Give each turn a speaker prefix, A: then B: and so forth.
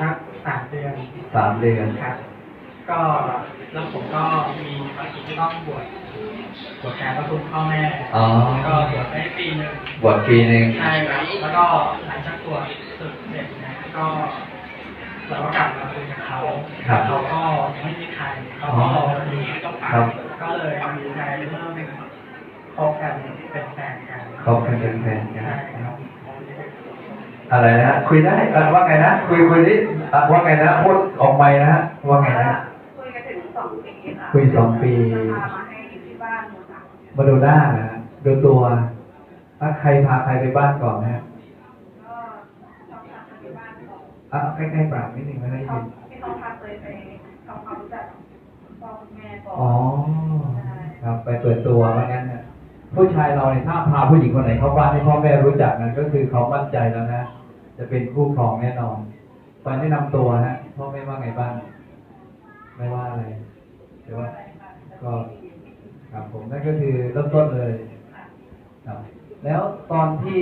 A: สักสามเดือน
B: สามเดือน
A: ครับ ก็แล้วผมก็มีภารกิจที่ต้องบวชบวชแทนพระคุณพ่อแม่
B: อ๋อ
A: แล้วก็บวชได้ปีหนึ่ง
B: บวชปีหนึ่ง
A: ใช่ครับแล้วก็หลังจากบวชสึกเสร็จนะก็เราก็กลับมาคุยกับเขา
B: ครับ
A: เขาก็ยังไม่มีใครเขาก็รออยู่ที่ต้องไป
B: ครับ
A: ก็เลยมีใจเริ่มคบกันเป็นแฟนกัน
B: คบกันเป็นแฟนกัน
A: ใช่ครับ
B: อะไรนะฮะคุยได้เอ่อว่าไงนะคุยคุยดิอะว่าไงนะพูดออกไปนะฮะว่าไงนะ
C: คุยกันถึงสองปีค่ะ
B: คุยสองปี
C: จะพามาให้อยู่ที่บ้านหนูค่ะ
B: มาดูหน้านะฮะดูตัวถ้าใครพาใครไปบ้านก่อนนะฮะ
C: ก็ชอบพาไปบ้านของ
B: อะใกล้ๆปากนิดนึงไม่ได้
C: เขา
B: ยิน
C: ที่เขาพาเคยไปทำความรู้จักคุณพ่อคุณแม่ก่อน
B: อ๋อครับไปเปิดตัวว่างั้นนะผู้ชายเราเนี่ยถ้าพาผู้หญิงคนไหนเข้าบ้านให้พ่อแม่รู้จักนั้นก็คือเขามั่นใจแล้วนะ จะเป็นคู่ครองแน่นอนไปแนะนำตัวฮะพ่อแม่ว่าไงบ้างไม่ว่าอะไรแต่ว่าก็ครับผมนั่นก็คือเริ่มต้นเลยครับแล้วตอนที่